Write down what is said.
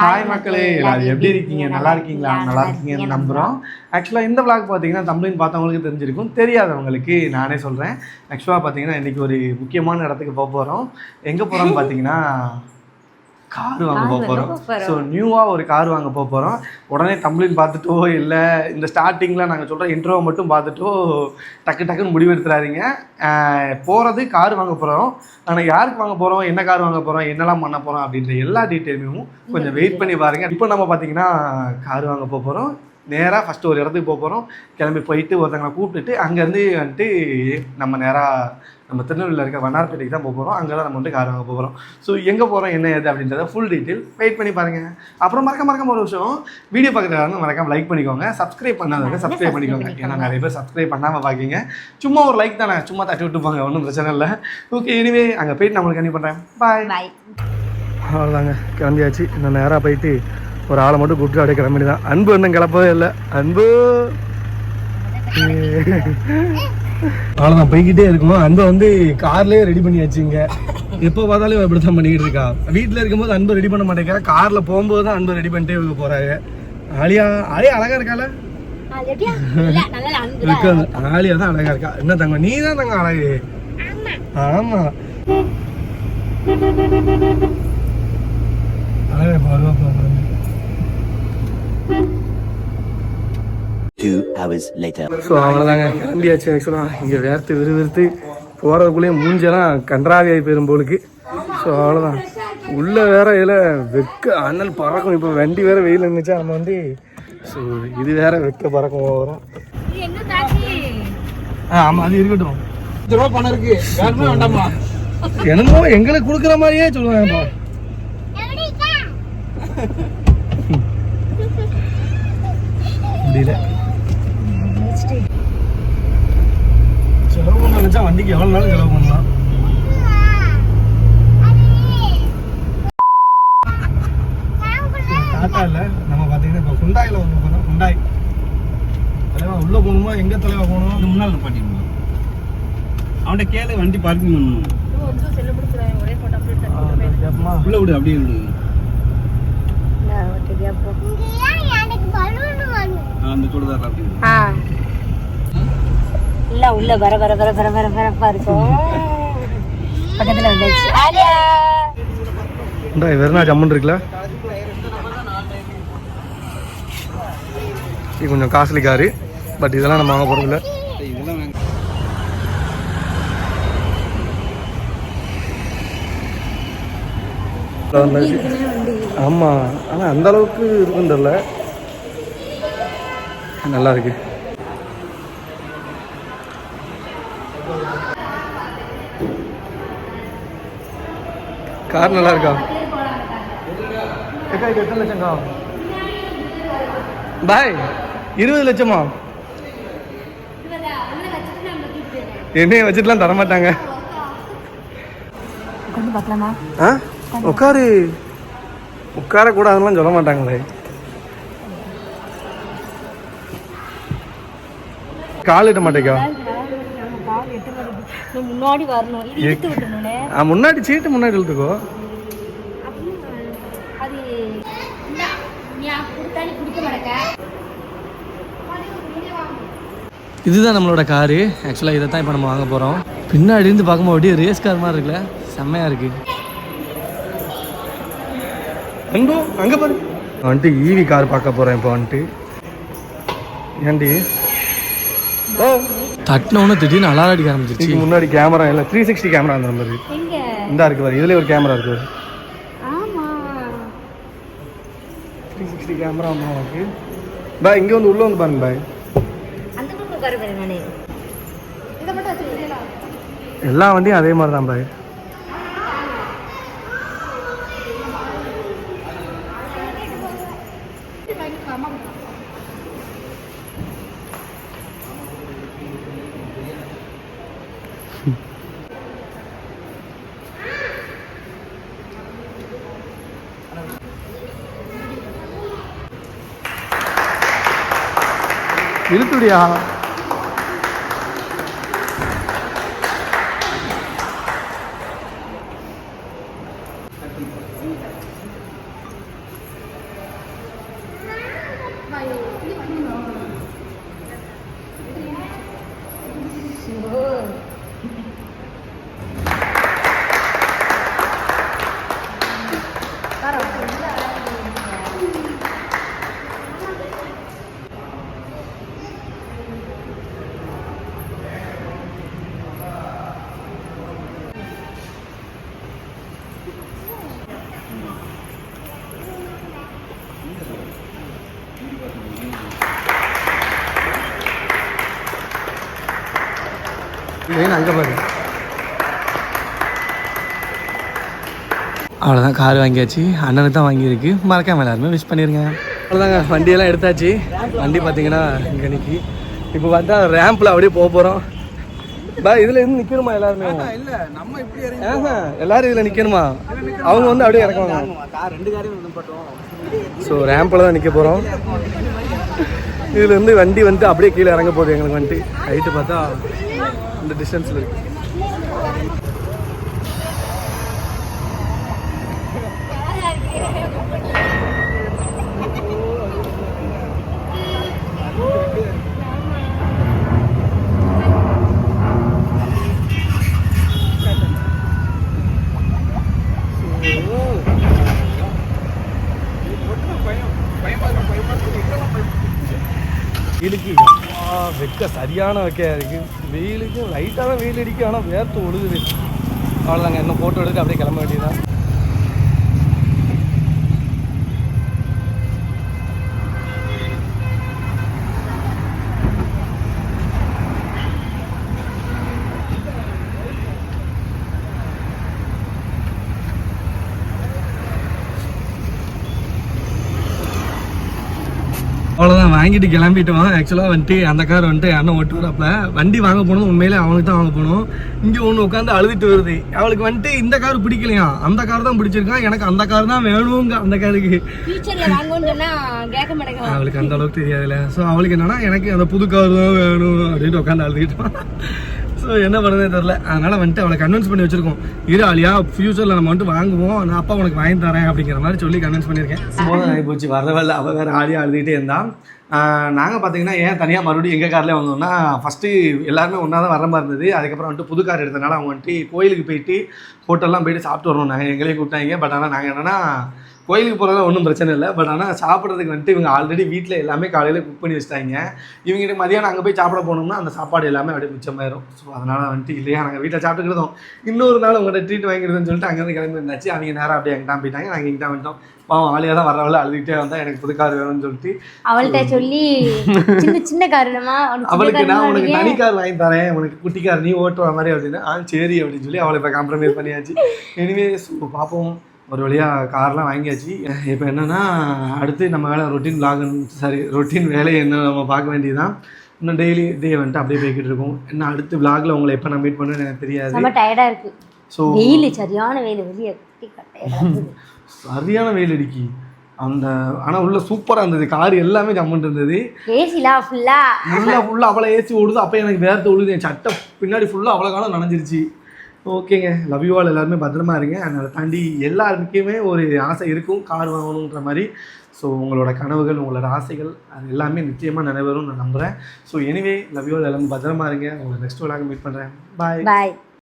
Hi மக்களே எல்லாரும் எப்படி இருக்கீங்க? நல்லா இருக்கீங்களா? நல்லா இருக்கீங்கன்னு நம்புகிறோம் ஆக்சுவலாக இந்த vlog பார்த்தீங்கன்னா தமிழின் பார்த்தவங்களுக்கு தெரிஞ்சிருக்கும். தெரியாதவங்களுக்கு நானே சொல்கிறேன் ஆக்சுவலாக பார்த்தீங்கன்னா இன்றைக்கி ஒரு முக்கியமான இடத்துக்கு போக போகிறோம் எங்கே போகிறோம்னு பார்த்தீங்கன்னா கார் வாங்க போக போகிறோம் ஸோ நியூவாக ஒரு கார் வாங்க போக போகிறோம் உடனே தமிழின் பார்த்துட்டோ இல்லை இந்த ஸ்டார்டிங்கில் நாங்கள் சொல்கிற இன்ட்ரோவை மட்டும் பார்த்துட்டோ டக்கு டக்குன்னு முடிவெடுத்துறாதீங்க. போகிறது கார் வாங்க போகிறோம் ஆனால் யாருக்கு வாங்க போகிறோம் என்ன கார் வாங்க போகிறோம் என்னெல்லாம் பண்ண போகிறோம் அப்படின்ற எல்லா டீட்டெயிலுமே கொஞ்சம் வெயிட் பண்ணி பாருங்க. இப்போ நம்ம பார்த்தீங்கன்னா கார் வாங்க போக போகிறோம் நேராக ஃபஸ்ட்டு ஒரு இடத்துக்கு போக போகிறோம் கிளம்பி போயிட்டு ஒருத்தங்களை கூப்பிட்டுட்டு அங்கேருந்து வந்துட்டு நம்ம நேராக நம்ம திருநெல்வேலியில் இருக்க வண்ணார்பேட்டைக்கு தான் போக போகிறோம் அங்கே தான் நம்ம வந்து கார் வாங்க போகிறோம் ஸோ எங்கே போகிறோம் என்ன ஏது அப்படின்றத ஃபுல் டீட்டெயில் வெயிட் பண்ணி பாருங்கள் அப்புறம் மறக்க மறக்காம ஒரு விஷயம் வீடியோ பார்க்குறவங்க மறக்காம லைக் பண்ணிக்கோங்க. சப்ஸ்கிரைப் பண்ணாதவங்க சப்ஸ்கிரைப் பண்ணிக்கோங்க. ஏன்னா நிறைய பேர் சப்ஸ்கிரைப் பண்ணாமல் பார்க்கிங்க சும்மா ஒரு லைக் தானே சும்மா தட்டி விட்டு போங்க ஒன்றும் பிரச்சனை இல்லை. ஓகே எனிவே அங்கே போயிட்டு நம்மளுக்கு கண்டிப்பாக பண்ணுறேன் பாய் பாய் அவ்வளோதாங்க கிளம்பியாச்சு. இன்னும் நேராக போயிட்டு ஒரு ஆளை மட்டும் கூப்பிட்டு அப்படியே கிளம்பிட்டு தான் அன்பு இன்னும் கிளப்பவே இல்லை. அன்பு. அவ்வளோதான் போய்கிட்டே இருக்கும்? அன்பை வந்து கார்லேயே ரெடி பண்ணியாச்சுங்க எப்போ பார்த்தாலும் இப்படி தான் பண்ணிக்கிட்டு இருக்கா. வீட்டில் இருக்கும்போது அன்பை ரெடி பண்ண மாட்டேங்கிறா. காரில் போகும்போது தான் அன்பை ரெடி பண்ணிட்டே இவங்க போகிறாங்க ஆலியா ஆலியா அழகா இருக்கால ஆலியா தான். அழகா இருக்கா? என்ன தங்க நீ தான் தங்க அழகு. ஆமா. அழகா hours later. ஸோ அவ்வளோதாங்க கிளம்பியாச்சு ஆக்சுவலாக இங்கே வேர்த்து விறுவிறுத்து போகிறதுக்குள்ளேயே மூஞ்செல்லாம் கன்றாவியாகி போயிடும் போலுக்கு. ஸோ அவ்வளோதான் உள்ளே வேற இதில் வெக்க அனல் பறக்கும். இப்போ வண்டி வேற வெயில் இருந்துச்சா நம்ம வந்து ஸோ இது வேற வெக்க பறக்கும் ஓவரும். ஆ ஆமாம் அது இருக்கட்டும். ரூபா பணம் இருக்கு. வேணுமா வேண்டாமா? என்னமோ எங்களுக்கு கொடுக்குற மாதிரியே சொல்லுவாங்கப்பா முடியல. செலவு பண்ண நினைச்சா வண்டிக்கு எவ்வளோ நாளும் செலவு பண்ணலாம். டாட்டா இல்லை. நம்ம பார்த்தீங்கன்னா இப்போ குண்டாயில் வந்து போகிறோம் குண்டாய் தலைவா உள்ளே போகணுமா எங்கே தலைவா போகணும்? முன்னால் நிப்பாட்டிடணும் அவன்கிட்ட கேளு வண்டி பார்க்கிங் பண்ணணும். உள்ள விடு அப்படியே விடு. விடு. இல்ல உள்ள வர வர வர வர வர வரப்பா இருக்கும் பக்கத்துல வந்தாச்சு. ஆலியா. குண்டாய் வெறுனா ஜம்முன் இருக்குல்ல? இது கொஞ்சம் காஸ்ட்லி காரு. பட் இதெல்லாம் நம்ம வாங்க போகிறதில்ல ஆமாம் ஆனால் அந்த அளவுக்கு இருக்கும் தெரியல. நல்லா இருக்கு கார் நல்லா இருக்கா எத்தனை லட்சம்க்கா? பாய் இருபது லட்சமா? என்னைய வச்சுட்டுலாம் தர மாட்டாங்க ஆ? உட்காரு. உட்காரக்கூடாதுலாம் சொல்ல மாட்டாங்களே. கால் இட்ட மாட்டேக்கா? முன்னாடி வரணும். இது இழுத்து விட்டணும்னே. ஆ முன்னாடி சீட்டு முன்னாடி இழுத்துக்கோ. அது இதுதான் நம்மளோட காரு. ஆக்சுவலாக இதை தான் இப்போ நம்ம வாங்க போகிறோம் பின்னாடி இருந்து பார்க்கும்போது அப்படியே ரேஸ் கார் மாதிரி இருக்குல்ல. செம்மையாக இருக்கு. அன்பு அங்கே பாரு. வந்துட்டு ஈவி கார் பார்க்க போகிறேன் இப்போ வந்துட்டு. ஏண்டி ஓ தட்டினோன்னு திடீர்னு அலாரம் அடிக்க ஆரம்பிச்சிருச்சு. முன்னாடி கேமரா இல்லை த்ரீ சிக்ஸ்டி கேமரா அந்த மாதிரி. இந்தா இருக்கு பாரு இதுலேயே ஒரு கேமரா இருக்கு த்ரீ சிக்ஸ்டி கேமரா இருக்கு பாய் இங்கே வந்து உள்ளே வந்து பாருங்க பாய். எல்லா வண்டியும் அதே மாதிரி தான் பாய். இழுத்துடியா மெயின் அங்கே பாரு. அவ்வளோதான் கார் வாங்கியாச்சு. அண்ணனுக்கு தான் வாங்கியிருக்கு. மறக்காம எல்லாருமே விஷ் பண்ணிடுங்க அவ்வளோதாங்க வண்டியெல்லாம் எடுத்தாச்சு. வண்டி பார்த்தீங்கன்னா இங்கே நிற்கி இப்போ பார்த்தா ரேம்பில் அப்படியே போக போகிறோம் பா இதில் இருந்து நிற்கணுமா எல்லாருமே? இல்ல. நம்ம இப்படி இறங்கி எல்லாரும் இதில் நிற்கணுமா அவங்க வந்து அப்படியே இறக்குவாங்க. ரெண்டு காரையும் ஸோ ரேம்பில் தான் நிற்க போகிறோம் இதுல இருந்து வண்டி வந்து அப்படியே கீழே இறங்க போகுது எங்களுக்கு வந்துட்டு. ஹைட்டு பார்த்தா இந்த டிஸ்டன்ஸில் இருக்கு வெயிலுக்கு ஆ, வெக்க சரியான வெக்கையாக இருக்குது வெயிலுக்கு லைட்டாக தான் வெயில் அடிக்கும் ஆனால் வேர்த்து ஒழுகுது. அவ்வளோதாங்க இன்னும் ஃபோட்டோ எடுத்து அப்படியே கிளம்ப வேண்டியதுதான். அவ்வளோதான் வாங்கிட்டு கிளம்பிட்டோம். ஆக்சுவலாக வந்துட்டு அந்த கார் வந்துட்டு அண்ணன் ஓட்டு வரப்ப வண்டி வாங்க போனது உண்மையிலே அவனுக்கு தான் வாங்க போனோம். இங்கே ஒன்று உட்காந்து அழுதுட்டு வருது. அவளுக்கு வந்துட்டு இந்த கார் பிடிக்கலையா? அந்த கார் தான் பிடிச்சிருக்கான் எனக்கு அந்த கார் தான் வேணுங்க அந்த காருக்கு அவளுக்கு அந்த அளவுக்கு தெரியாதுல்ல. ஸோ அவளுக்கு என்னன்னா எனக்கு அந்த புது கார் தான் வேணும் அப்படின்ட்டு உட்காந்து அழுதுகிட்டோம் ஸோ என்ன பண்ணுறதே தெரில அதனால் வந்துட்டு அவளை கன்வின்ஸ் பண்ணி வச்சிருக்கோம். இரு ஆலியா ஃபியூச்சரில் நம்ம வந்துட்டு வாங்குவோம். நான் அப்பா உனக்கு வாங்கி தரேன் அப்படிங்கிற மாதிரி சொல்லி கன்வின்ஸ் பண்ணியிருக்கேன். போதும் ஆகி போச்சு வரவில்லை அவள் வேறு ஆலியா அழுதுகிட்டே இருந்தான் நாங்கள் பார்த்தீங்கன்னா ஏன் தனியாக மறுபடியும் எங்கள் கார்லேயே வந்தோம்னா ஃபஸ்ட்டு எல்லாருமே ஒன்றா தான் வர மாதிரி இருந்தது. அதுக்கப்புறம் வந்துட்டு புது கார் எடுத்தனால அவங்க வந்துட்டு கோயிலுக்கு போயிட்டு ஹோட்டல்லாம் போயிட்டு சாப்பிட்டு வரணும். நாங்கள் எங்களையும் கூப்பிட்டாங்க. பட் ஆனால் நாங்கள் என்னென்னா கோயிலுக்கு போகிறதா ஒன்றும் பிரச்சனை இல்லை. பட் ஆனால் சாப்பிட்றதுக்கு வந்துட்டு இவங்க ஆல்ரெடி வீட்டில் எல்லாமே காலையில் குக் பண்ணி வச்சிட்டாங்க. இவங்க மதியானம் அங்கே போய் சாப்பிட போனோம்னா அந்த சாப்பாடு எல்லாமே அப்படியே மிச்சமாயிரும். ஸோ அதனால் வந்துட்டு இல்லையா நாங்கள் வீட்டில் சாப்பிட்டுக்கிறதும் இன்னொரு நாள் உங்கள்கிட்ட ட்ரீட் வாங்கிடுதுன்னு சொல்லிட்டு அங்கேருந்து கிளம்பி இருந்தாச்சு அவங்க நேராக அப்படியே எங்கிட்ட போயிட்டாங்க. நாங்கள் இங்கிட்ட வந்துட்டோம். பாவம் ஆளியாக தான் வரவள்ள அழுதுகிட்டே வந்தா எனக்கு புது கார் வேணும்னு சொல்லிட்டு அவள்கிட்ட சொல்லி சின்ன சின்ன காரணமா அவளுக்கு நான் உனக்கு தனி கார் வாங்கி தரேன். உனக்கு குட்டி கார் நீ ஓட்டுற மாதிரி அப்படின்னு. ஆ சரி அப்படின்னு சொல்லி அவளை இப்போ காம்ப்ரமைஸ் பண்ணியாச்சு. எனிவே பார்ப்போம் ஒரு வழியாக கார்லாம் வாங்கியாச்சு. இப்போ என்னென்னா அடுத்து நம்ம வேலை ரொட்டீன் vlog சாரி ரொட்டீன் வேலையை என்ன நம்ம பார்க்க வேண்டியதுதான். இன்னும் டெய்லி டே வந்துட்டு அப்படியே போய்கிட்டு இருக்கோம். என்ன அடுத்து vlogல உங்களை எப்போ நான் மீட் பண்ணுன்னு எனக்கு தெரியாது. ரொம்ப டயர்டா இருக்கு. ஸோ வெயில் சரியான வெயில் வெளியே. சரியான வெயில் அடிக்கி. அந்த ஆனால் உள்ள சூப்பராக இருந்தது. கார் எல்லாமே ஜம்முன்ட்டு இருந்தது. ஏசிலா ஃபுல்லா ஃபுல்லாக ஃபுல்லாக அவ்வளோ ஏசி ஓடுது. அப்போ எனக்கு வேர்த்து ஓடுது என் சட்டை பின்னாடி ஃபுல்லாக அவ்வளோ காலம் நனைஞ்சிருச்சு. ஓகேங்க. லவ் யூ ஆல் எல்லாருமே பத்திரமா இருங்க. அதனால் அதை தாண்டி எல்லாருக்குமே ஒரு ஆசை இருக்கும். கார் வாங்கணுன்ற மாதிரி. ஸோ உங்களோட கனவுகள் உங்களோட ஆசைகள் அது எல்லாமே நிச்சயமாக நிறைவேறும் நான் நம்புகிறேன் so anyway love you all எல்லாமே பத்திரமா இருங்க. உங்களை நெக்ஸ்ட் விழாக மீட் பண்ணுறேன் பாய் பாய்